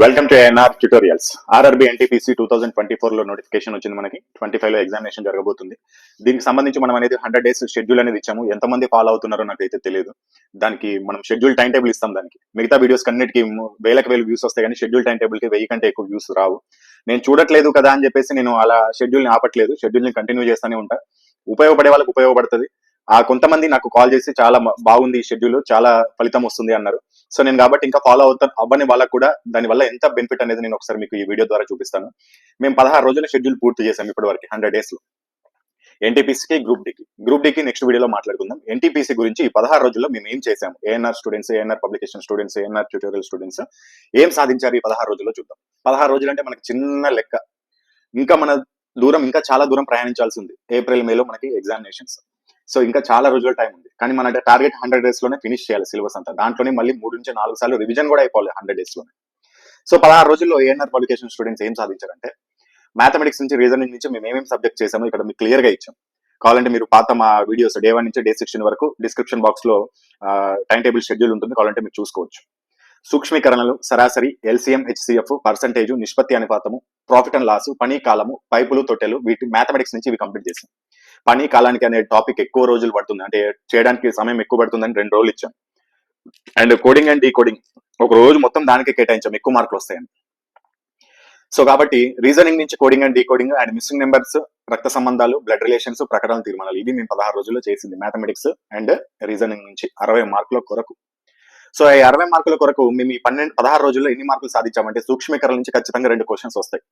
Welcome to NR tutorials RRB NTPC two thousand twenty ఫోర్లో notification వచ్చింది మనకి. Twenty ఫైవ్లో ఎగ్జామినేషన్ జరగబోతుంది. దీనికి సంబంధించి మనం అనేది హండ్రెడ్ డేస్ షెడ్యూల్ అనేది ఇచ్చాము. ఎంతమంది ఫాలో అవుతున్నారో నాకైతే తెలియదు. దానికి మనం షెడ్యూల్ టైం టేబుల్ ఇస్తాం దానికి. మిగతా వీడియోస్ కన్నిటికి వేలకు వేలు వ్యూస్ వస్తాయి కానీ షెడ్యూల్ టైం టేబుల్కి వెయ్యి కంటే ఎక్కువ వ్యూస్ రావు. నేను చూడట్లేదు కదా అని చెప్పేసి నేను అలా షెడ్యూల్ని ఆపట్లేదు. షెడ్యూల్ని కంటిన్యూ చేస్తూనే ఉంటా. ఉపయోగపడే వాళ్ళకి ఉపయోగపడుతుంది. ఆ కొంతమంది నాకు కాల్ చేసి చాలా బాగుంది ఈ షెడ్యూల్ చాలా ఫలితం వస్తుంది అన్నారు. సో నేను కాబట్టి ఇంకా ఫాలో అవుతాను అవ్వని వాళ్ళకు కూడా దాని వల్ల ఎంత బెనిఫిట్ అనేది నేను ఒకసారి మీకు ఈ వీడియో ద్వారా చూపిస్తాను. మేము పదహారు రోజుల షెడ్యూల్ పూర్తి చేసాం ఇప్పటి వరకు హండ్రెడ్ డేస్లో ఎన్టీపీసీకి గ్రూప్ డికి గ్రూప్ డికి నెక్స్ట్ వీడియోలో మాట్లాడుకుందాం. ఎన్టీపీసీ గురించి ఈ పదహారు రోజుల్లో మేము ఏం చేసాము ANR students ANR publication students ANR tutorial students ఏం సాధించారు ఈ పదహారు రోజుల్లో చూద్దాం. పదహారు రోజులు అంటే మనకి చిన్న లెక్క. ఇంకా మన దూరం ఇంకా చాలా దూరం ప్రయాణించాల్సి ఉంది. ఏప్రిల్ మేలో మనకి ఎగ్జామినేషన్స్ సో ఇంకా చాలా రోజుల టైం ఉంది. కానీ మన టార్గెట్ హండ్రెడ్ డేస్లోనే ఫినిష్ చేయాలి సిలబస్ అంతా. దాంట్లోనే మళ్ళీ మూడు నుంచి నాలుగు సార్లు రివిజన్ కూడా అయిపోవాలి హండ్రెడ్ డేస్లోనే. సో పదహారు రోజుల్లో ఏఎన్ఆర్ పబ్లికేషన్ స్టూడెంట్స్ ఏం సాధించారంటే మ్యాథమెటిక్స్ నుంచి రీజనింగ్ నుంచి మేము ఏమేమి సబ్జెక్ట్ చేసామో ఇక్కడ మీకు క్లియర్గా ఇచ్చాం. కావాలంటే మీరు పాత మా వీడియోస్ డే వన్ నుంచి డే సిక్స్టీన్ వరకు డిస్క్రిప్షన్ బాక్స్లో టైం టేబుల్ షెడ్యూల్ ఉంటుంది. కావాలంటే మీరు చూసుకోవచ్చు. సూక్ష్మీకరణలు సరాసరి ఎల్సీఎం హెచ్సిఎఫ్ పర్సంటేజ్ నిష్పత్తి అనుపాతము ప్రాఫిట్ అండ్ లాస్ పని కాలము పైపులు తొట్టెలు వీటి మ్యాథమెటిక్స్ నుంచి ఇవి కంప్లీట్ చేసాం పని కాలానికి అనే టాపిక్ ఎక్కువ రోజులు పడుతుంది. అంటే చేయడానికి సమయం ఎక్కువ పడుతుందని రెండు రోజులు ఇచ్చాం. అండ్ కోడింగ్ అండ్ డీకోడింగ్ ఒక రోజు మొత్తం దానికి కేటాయించాం. ఎక్కువ మార్కులు వస్తాయని. సో కాబట్టి రీజనింగ్ నుంచి coding and decoding and missing numbers రక్త సంబంధాలు బ్లడ్ రిలేషన్స్ ప్రకటన తీర్మానాలు ఇది మేము పదహారు రోజుల్లో చేసింది. మ్యాథమెటిక్స్ అండ్ రీజనింగ్ నుంచి అరవై మార్కుల కొరకు. సో ఈ అరవై మార్కుల కొరకు మేము ఈ పన్నెండు పదహారు రోజుల్లో ఎన్ని మార్కులు సాధించామంటే సూక్ష్మీకరణ నుంచి ఖచ్చితంగా రెండు క్వశ్చన్స్ వస్తాయి.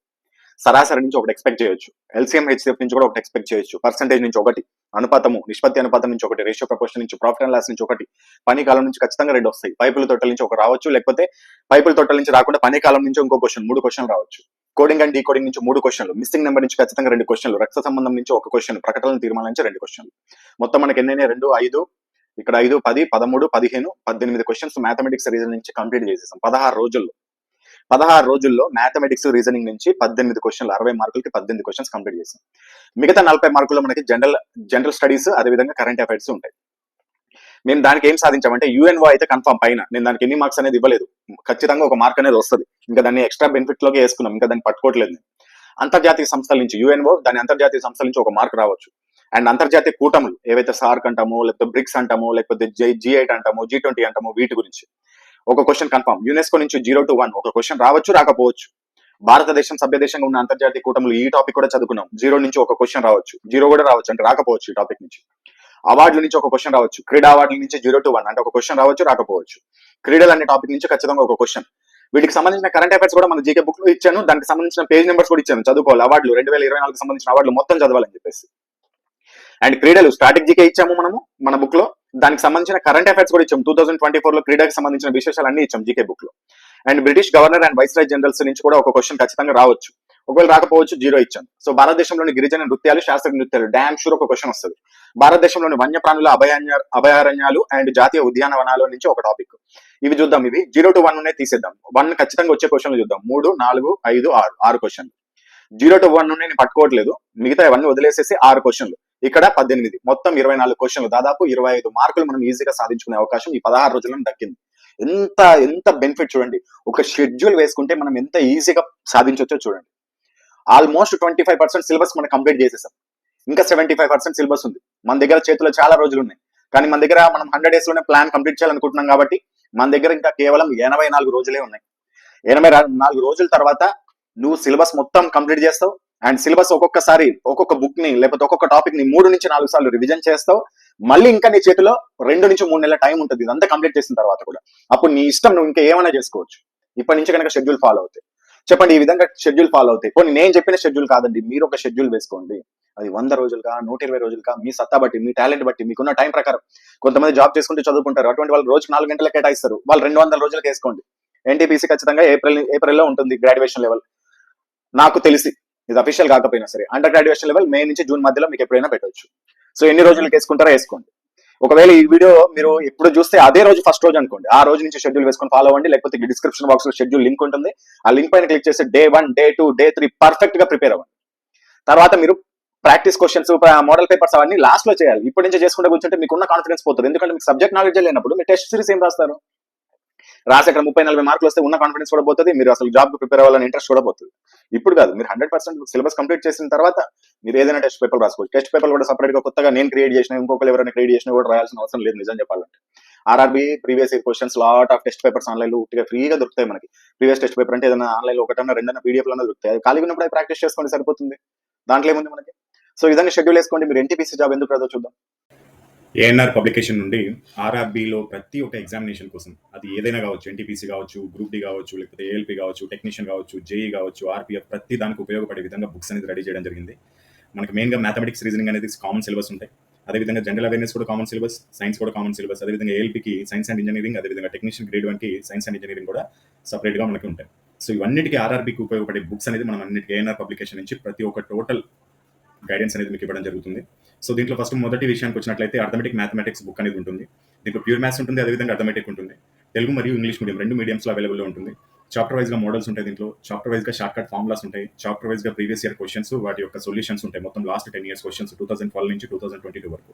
సరాసరి నుంచి ఒకటి ఎక్స్పెక్ట్ చేయొచ్చు. ఎల్సీఎం హెచ్సిఎఫ్ నుంచి కూడా ఒకటి ఎక్స్పెక్ట్ చేయొచ్చు. పర్సంటేజ్ నుంచి ఒకటి అనుపాతము నిష్పత్తి అనుపాతం నుంచి ఒకటి రేషియో ప్రపోర్షన్ నుంచి ప్రాఫిట్ అండ్ లాస్ నుంచి ఒకటి పని కాలం నుంచి ఖచ్చితంగా రెండు వస్తాయి. పైపుల తొట్టల నుంచి ఒక రావచ్చు లేకపోతే పైపుల తొట్టల నుంచి రాకుండా పని కాలం నుంచి ఇంకో క్వశ్చన్ మూడు క్వశ్చన్ రావచ్చు. కోడింగ్ అండ్ డీకోడింగ్ నుంచి మూడు క్వశ్చన్లు మిస్సింగ్ నెంబర్ నుంచి ఖచ్చితంగా రెండు క్వశ్చన్లు రక్త సంబంధం నుంచి ఒక క్వశ్చన్ ప్రకటన తీర్మానం నుంచి రెండు క్వశ్చన్లు మొత్తం మనకి ఎన్నైనా రెండు ఐదు ఇక్కడ ఐదు పది పదమూడు పదిహేను పద్దెనిమిది క్వశ్చన్స్ మ్యాథమెటిక్స్ రీజనింగ్ నుంచి కంప్లీట్ చేసేసాం. పదహారు రోజుల్లో. పదహారు రోజుల్లో మ్యాథమెటిక్స్ రీజనింగ్ నుంచి పద్దెనిమిది క్వశ్చన్లు అరవై మార్కులకి పద్దెనిమిది క్వశ్చన్స్ కంప్లీట్ చేసాం మిగతా నలభై మార్కుల్లో మనకి జనరల్ జనరల్ స్టడీస్ అదేవిధంగా కరెంట్ అఫైర్స్ ఉంటాయి. మేము దానికి ఏం సాధించామంటే యుఎన్ఓ అయితే కన్ఫర్మ్ పైన. నేను దానికి ఎన్ని మార్క్స్ అనేది ఇవ్వలేదు. ఖచ్చితంగా ఒక మార్క్ అనేది వస్తుంది. ఇంకా దాన్ని ఎక్స్ట్రా బెనిఫిట్లోకి వేసుకున్నాం. ఇంకా దాన్ని పట్టుకోవట్లేదు అంతర్జాతీయ సంస్థల నుంచి యుఎన్ఓ దాని అంతర్జాతీయ సంస్థల నుంచి ఒక మార్క్ రావచ్చు. అండ్ అంతర్జాతీయ కూటములు ఏవైతే సార్క్ అంటామో లేకపోతే బ్రిక్స్ అంటామో లేకపోతే జీ ఎయిట్ అంటామో జీ ట్వంటీ అంటామో వీటి గురించి. ఒక క్వశ్చన్ కన్ఫర్మ్ యునెస్కో నుంచి జీరో టు వన్ ఒక క్వశ్చన్ రావచ్చు రాకపోవచ్చు. భారతదేశం సభ్యదేశంగా ఉన్న అంతర్జాతీయ కూటములు ఈ టాపిక్ కూడా చదువుకున్నాం. జీరో నుంచి ఒక క్వశ్చన్ రావచ్చు. జీరో కూడా రావచ్చు అంటే రాకపోవచ్చు ఈ టాపిక్ నుంచి. అవార్డుల నుంచి ఒక క్వశ్చన్ రావచ్చు. క్రీడా అవార్డుల నుంచి జీరో టు వన్ అంటే ఒక క్వశ్చన్ రావచ్చు రాకపోవచ్చు. క్రీడలు అనే టాపిక్ నుంచి ఖచ్చితంగా ఒక క్వశ్చన్ వీటికి సంబంధించిన కరెంట్ అఫైర్స్ కూడా మన జీకే బుక్లో ఇచ్చాను. దానికి సంబంధించిన పేజ్ నెంబర్స్ కూడా ఇచ్చాను. చదువుకోవాలి. అవార్డులు రెండు వేల ఇరవై నాలుగు సంబంధించిన అవార్డులు మొత్తం చదవాలని చెప్పేసి. అండ్ క్రీడలు స్ట్రాటజీకే ఇచ్చాము మనము మన బుక్లో. దానికి సంబంధించిన కరెంట్ అఫైర్స్ కూడా ఇచ్చాము. టూ థౌసండ్ ట్వంటీ ఫోర్లో క్రీడకు సంబంధించిన విశేషాలు అన్ని ఇచ్చాం జీకే బుక్లో. And British governor and viceroy generals నుంచి కూడా ఒక క్వశ్చన్ ఖచ్చితంగా రావచ్చు. ఒకవేళ రాకపోవచ్చు జీరో ఇచ్చాం సో భారతదేశంలోని గిరిజన నృత్యాలు శాస్త్రీయ నృత్యాలు డ్యామ్ షూర్ ఒక క్వశ్చన్ వస్తుంది. భారతదేశంలోని వన్యప్రాణుల అభయారణ్య అభయారణ్యాలు అండ్ జాతీయ ఉద్యానవనాల నుంచి ఒక టాపిక్ ఇవి చూద్దాం ఇవి. జీరో టు వన్ ఉన్నాయి తీసేద్దాం. వన్ ఖచ్చితంగా వచ్చే క్వశ్చన్లు చూద్దాం. మూడు నాలుగు ఐదు ఆరు. ఆరు క్వశ్చన్లు జీరో టు వన్ నేను పట్టుకోవట్లేదు. మిగతా ఇవన్నీ వదిలేసేసి ఆరు క్వశ్చన్లు ఇక్కడ పద్దెనిమిది. మొత్తం ఇరవై నాలుగు క్వశ్చన్లు. దాదాపు ఇరవై ఐదు మార్కులు మనం ఈజీగా సాధించుకునే అవకాశం ఈ పదహారు రోజుల్లో దక్కింది. ఎంత ఎంత బెనిఫిట్ చూడండి. ఒక షెడ్యూల్ వేసుకుంటే మనం ఎంత ఈజీగా సాధించవచ్చో చూడండి. Almost twenty five percent syllabus మనం కంప్లీట్ చేసేసాం. ఇంకా సెవెంటీ ఫైవ్ పర్సెంట్ సిలబస్ ఉంది. మన దగ్గర చేతిలో చాలా రోజులు ఉన్నాయి. కానీ మన దగ్గర మనం హండ్రెడ్ డేస్లోనే ప్లాన్ కంప్లీట్ చేయాలనుకుంటున్నాం కాబట్టి మన దగ్గర ఇంకా కేవలం ఎనభై నాలుగు రోజులే ఉన్నాయి. ఎనభై నాలుగు రోజుల తర్వాత నువ్వు సిలబస్ మొత్తం కంప్లీట్ చేస్తావు. అండ్ సిలబస్ ఒక్కొక్కసారి ఒక్కొక్క బుక్ని లేకపోతే ఒక్కొక్క టాపిక్ని మూడు నుంచి నాలుగు సార్లు రివిజన్ చేస్తావు. మళ్ళీ ఇంకా నీ చేతిలో రెండు నుంచి మూడు నెలల టైం ఉంటుంది. ఇదంతా కంప్లీట్ చేసిన తర్వాత కూడా. అప్పుడు నీ ఇష్టం నువ్వు ఇంకా ఏమైనా చేసుకోవచ్చు. ఇప్పటి నుంచి కనుక షెడ్యూల్ ఫాలో అవుతాయి. చెప్పండి ఈ విధంగా షెడ్యూల్ ఫాలో అవుతాయి. కొన్ని నేను చెప్పిన షెడ్యూల్ కాదండి. మీరు ఒక షెడ్యూల్ వేసుకోండి. అది వంద రోజులుగా నూట ఇరవై రోజులుగా మీ సత్తా బట్టి మీ టాలెంట్ బట్టి మీకున్న టైం ప్రకారం. కొంతమంది జాబ్ చేసుకుంటూ చదువుకుంటారు. అటువంటి వాళ్ళు రోజుకి నాలుగు గంటలు కేటాయిస్తారు. వాళ్ళు రెండు వందల రోజులకు వేసుకోండి. ఎన్టీపీసీ ఖచ్చితంగా ఏప్రిల్ ఏప్రిల్లో ఉంటుంది గ్రాడ్యుయేషన్ లెవెల్ నాకు తెలిసి ఇది అఫీషియల్ కాకపోయినా సరే అండర్ గ్రాడ్యుయేషన్ లెవెల్ మే నుంచి జూన్ మధ్యలో మీకు ఎప్పుడైనా పెట్టవచ్చు. సో ఎన్ని రోజులకు వేసుకుంటారో వేసుకోండి. ఒకవేళ ఈ వీడియో మీరు ఎప్పుడు చూస్తే అదే రోజు ఫస్ట్ రోజు అనుకోండి. ఆ రోజు నుంచి షెడ్యూల్ వేసుకొని ఫాలో అవ్వండి లేకపోతే డిస్క్రిప్షన్ బాక్స్లో షెడ్యూల్ లింక్ ఉంటుంది. ఆ లింక్ పైన క్లిక్ చేసి day one day two day three పర్ఫెక్ట్గా ప్రిపేర్ అవ్వండి. తర్వాత మీరు ప్రాక్టీస్ క్వశ్చన్స్ మోడల్ పేపర్స్ అవన్నీ లాస్ట్లో చేయాలి. ఇప్పటి నుంచి చేసుకుంటే కూర్చుంటే మీకున్న కాన్ఫిడెన్స్ పోతుంది. ఎందుకంటే మీకు సబ్జెక్ట్ నాలెడ్జ్ లేనప్పుడు మీరు టెస్ట్ సిరీస్ ఏం రాస్తారు? రాసి అక్కడ ముప్పై నలభై మార్కులు వస్తే ఉన్న కాన్ఫిడెన్స్ కూడా పోతుంది. మీరు అసలు జాబ్ ప్రిపేర్ అవ్వాలని ఇంట్రెస్ట్ కూడా పోతుంది. ఇప్పుడు కాదు మీరు హండ్రెడ్ పర్సెంట్ సిలబస్ కంప్లీట్ చేసిన తర్వాత మీరు ఏదైనా టెస్ట్ పేపర్ రాసుకోవచ్చు. టెస్ట్ పేపర్ కూడా సపరేట్గా కొత్తగా నేను క్రియేట్ చేసిన ఇంకొకరు ఎవరైనా క్రియేట్ చేసినా కూడా రాయాల్సిన అవసరం లేదు నిజం చెప్పాలంటే. RRB previous year questions lot of test papers ఆన్లైన్లో ఉట్టిగా ఫ్రీగా దొరుకుతాయి మనకి. ప్రీవియస్ టెస్ట్ పేపర్ అంటే ఏదైనా ఆన్లైన్లో ఒకటన్నా రెండన్నా పీడిఎఫ్లోనే దొరుకుతాయి. అది ఖాళీ ఉన్నప్పుడు ప్రాక్టీస్ చేసుకోండి సరిపోతుంది. దాంట్లో ఏముంది మనకి? సో విధంగా షెడ్యూల్ వేసుకోండి. మీరు ఎన్టీపీసీ జాబ్ ఎందుకు రాదో చూద్దాం. ఏఎన్ఆర్ పబ్లికేషన్ నుండి ఆర్ఆర్బీలో ప్రతి ఒక్క ఎగ్జామినేషన్ కోసం అది ఏదైనా కావచ్చు ఎన్టీపీసీ కావచ్చు గ్రూప్ డి కావచ్చు లేకపోతే ఏఎల్పి కావచ్చు టెక్నీషియన్ కావచ్చు జేఈ కావచ్చు ఆర్పిఎఫ్ ప్రతి దానికి ఉపయోగపడే విధంగా బుక్స్ అనేది రెడీ చేయడం జరిగింది. మనకి మెయిన్గా మ్యాథమెటిక్స్ రీజనింగ్ అనేది కామన్ సిలబస్ ఉంటాయి. అదేవిధంగా జనరల్ అవేర్నెస్ కూడా కామన్ సిలబస్ సైన్స్ కూడా కామన్ సిలబస్ అదేవిధంగా ఏఎల్పికి సైన్స్ అండ్ ఇంజనీరింగ్ అదేవిధంగా టెక్నీషియన్ గ్రేడ్ వన్కి సైన్స్ అండ్ ఇంజనీరింగ్ కూడా సపరేట్గా మనకి ఉంటాయి. సో ఇవన్నిటికీ ఆర్ఆర్బీకి ఉపయోగపడే బుక్స్ అనేది మనం అన్నిటికీ ఏఎన్ఆర్ పబ్లికేషన్ నుంచి ప్రతి ఒక్క టోటల్ గైడెన్స్ అనేది మీకు ఇవ్వడం జరుగుతుంది. సో దీంట్లో ఫస్ట్ మొదటి విషయానికి వచ్చినట్లయితే అర్థమెటిక్ మ్యాథమెటిక్స్ బుక్ అనేది ఉంటుంది. దీంట్లో ప్యూర్ మ్యాథ్స్ ఉంటుంది అదేవిధంగా అర్థమెటిక్ ఉంటుంది. తెలుగు మరియు ఇంగ్లీష్ మీడియం రెండు మీడియంస్లో అవైలబుల్లో ఉంటుంది. చాప్టర్ వైజ్గా మోడల్స్ ఉంటాయి దీంట్లో. చాప్టర్ వైజ్గా షార్ట్ కట్ ఫార్ములాస్ ఉంటాయి. చాప్టర్ వైజ్గా ప్రీవియస్ ఇయర్ క్వశ్చన్స్ వాటి యొక్క సొల్యూషన్స్ ఉంటాయి. మొత్తం last ten years questions two thousand twelve నుంచి టూ థౌసండ్ ట్వంటీ టూ వరకు.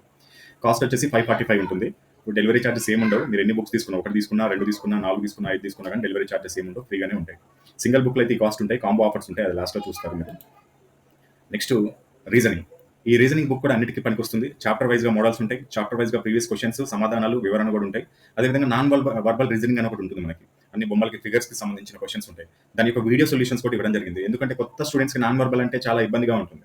కాస్ట్ వచ్చేసి ఫైవ్ ఫార్టీ ఫైవ్ ఉంటుంది. ఇప్పుడు డెలివరీ చార్జెస్ ఏమి ఉండవు. మీరు ఎన్ని బుక్స్ తీసుకున్నా ఒకటి తీసుకున్నా రెండు తీసుకున్నా నాలుగు తీసుకున్నా ఐదు తీసుకున్నా కానీ డెలివరీ చార్జెస్ ఏమి ఉండవు. ఫ్రీగానే ఉంటాయి. సింగిల్ బుక్లో అయితే కాస్ట్ ఉంటాయి. కాంబో ఆఫర్స్ ఉంటాయి. అది లాస్ట్లో చూస్తారు మీరు. Next reasoning. ఈ రీజనింగ్ బుక్ కూడా అన్నిటికీ పనికొస్తుంది. చాప్టర్ వైజ్గా మోడల్స్ ఉంటాయి. చాప్టర్ వైజ్గా ప్రీవియస్ క్వశ్చన్స్ సమాధానాలు వివరణ కూడా ఉంటాయి. అదేవిధంగా నాన్ వర్బల్ రీజనింగ్ అని ఒకటి ఉంటుంది మనకి. అన్ని బొమ్మలకి ఫిగర్స్కి సంబంధించిన క్వశ్చన్స్ ఉంటాయి. దాని యొక్క వీడియో సొల్యూషన్స్ కూడా ఇవ్వడం జరిగింది. ఎందుకంటే కొత్త స్టూడెంట్స్కి నాన్ వర్బల్ అంటే చాలా ఇబ్బందిగా ఉంటుంది.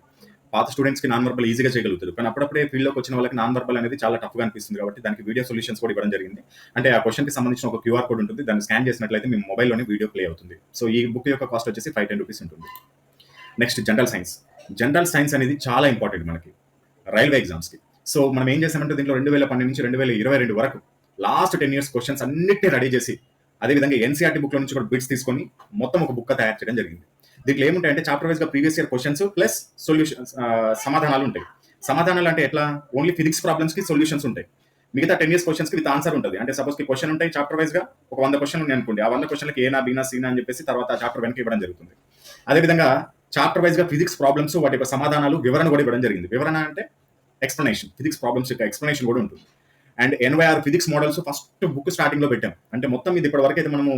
పాత స్టూడెంట్స్కి నాన్ వర్బల్ ఈజీగా చేయగలుగుతారు. కానీ అప్పుడప్పుడే ఫీల్డ్లోకి వచ్చిన వాళ్ళకి నాన్ వర్బల్ అనేది చాలా టఫ్గా అనిపిస్తుంది కాబట్టి దానికి వీడియో సొల్యూషన్స్ కూడా ఇవ్వడం జరిగింది. అంటే ఆ క్వశ్చన్కి సంబంధించిన ఒక క్యూఆర్ కోడ్ ఉంటుంది. దాన్ని స్కాన్ చేసినట్లయితే మీ మొబైల్లోనే వీడియో ప్లే అవుతుంది. సో ఈ బుక్ యొక్క కాస్ట్ వచ్చేసి ఫైవ్ టెన్ రూపీస్ ఉంటుంది. Next general science general science అనేది చాలా ఇంపార్టెంట్ మనకి. రైల్వే ఎగ్జామ్స్కి సో మనం ఏం చేసామంటే దీంట్లో రెండు వేల పన్నెండు నుంచి రెండు వేల ఇరవై రెండు వరకు లాస్ట్ టెన్ ఇయర్స్ క్వశ్చన్స్ అన్నిటిని రెడీ చేసి అదేవిధంగా ఎన్సీఆర్టీ బుక్లో నుంచి కూడా బిట్స్ తీసుకొని మొత్తం ఒక బుక్ తయారు చేయడం జరిగింది. దీంట్లో ఏముంటాయంటే చాప్టర్ వైజ్గా previous year questions plus solutions సమాధానాలు ఉంటాయి. సమాధానాలు అంటే ఎట్లా? ఓన్లీ ఫిజిక్స్ ప్రాబ్లమ్స్కి సొల్యూషన్స్ ఉంటాయి. మిగతా టెన్ ఇయర్స్ క్వశ్చన్స్కి విత్ ఆన్సర్ ఉంటుంది. అంటే సపోజ్కి క్వశ్చన్ ఉంటాయి చాప్టర్ వైజ్గా ఒక వంద క్వశ్చన్ ఉన్నాయి అనుకోండి. ఆ వంద క్వశ్చన్కి ఏనా బీనా సీనా అని చెప్పేసి తర్వాత ఆ చాప్టర్ వెనక్కి ఇవ్వడం జరుగుతుంది. అదేవిధంగా చాప్టర్ వైజ్గా ఫిజిక్స్ ప్రాబ్లమ్స్ వాటి యొక్క సమాధానాలు వివరణ కూడా ఇవ్వడం జరిగింది. వివరణ అంటే ఎక్స్ప్లెనేషన్ ఫిజిక్స్ ప్రాబ్లమ్స్ యొక్క ఎక్స్ప్లెనేషన్ కూడా ఉంటుంది. And NYR physics models first book స్టార్టింగ్లో పెట్టాం. అంటే మొత్తం ఇది ఇప్పటి వరకు అయితే మనము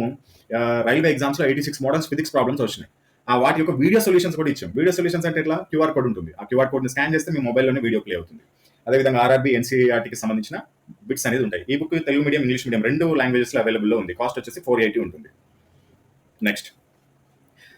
రైల్వే ఎగ్జామ్స్లో eighty six models physics problems వచ్చినాయి. ఆ వాటి యొక్క వీడియో సొల్యూషన్స్ కూడా ఇచ్చాం. వీడియో సొల్యూషన్స్ అంటే ఇట్లా క్యూఆర్ కోడ్ ఉంటుంది. ఆ క్యూఆర్ కోడ్ని స్కాన్ చేస్తే మీ మొబైల్లోనే వీడియో ప్లే అవుతుంది. అదేవిధంగా ఆర్ఆర్బీ ఎన్సీఆర్టీకి సంబంధించిన బిట్స్ అనేది ఉంటాయి. ఈ book Telugu medium English medium రెండు లాంగ్వేజెస్ అవైలబుల్లో అవైలబుల్ ఉంది. కాస్ట్ వచ్చేసి ఫోర్ ఎయిటీ ఉంటుంది. Next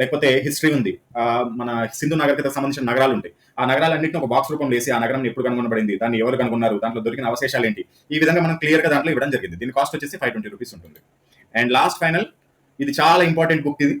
లేకపోతే హిస్టరీ ఉంది. ఆ, మన సింధు నాగరికతకు సంబంధించిన నగరాలు ఉంటాయి. ఆ నగరాలన్నింటిని ఒక బాక్స్ రూపంలో వేసి ఆ నగరం ఎప్పుడు కనుగొనబడింది? దాన్ని ఎవరు కనుగొన్నారు? దాంట్లో దొరికిన అవశేషాలు ఏంటి? ఈ విధంగా మనం క్లియర్గా దాంట్లో ఇవ్వడం జరిగింది. దీని కాస్ట్ వచ్చేసి ఫైవ్ ట్వంటీ రూపీస్ ఉంటుంది. అండ్ లాస్ట్ ఫైనల్ ఇది చాలా ఇంపార్టెంట్ బుక్ ఇది.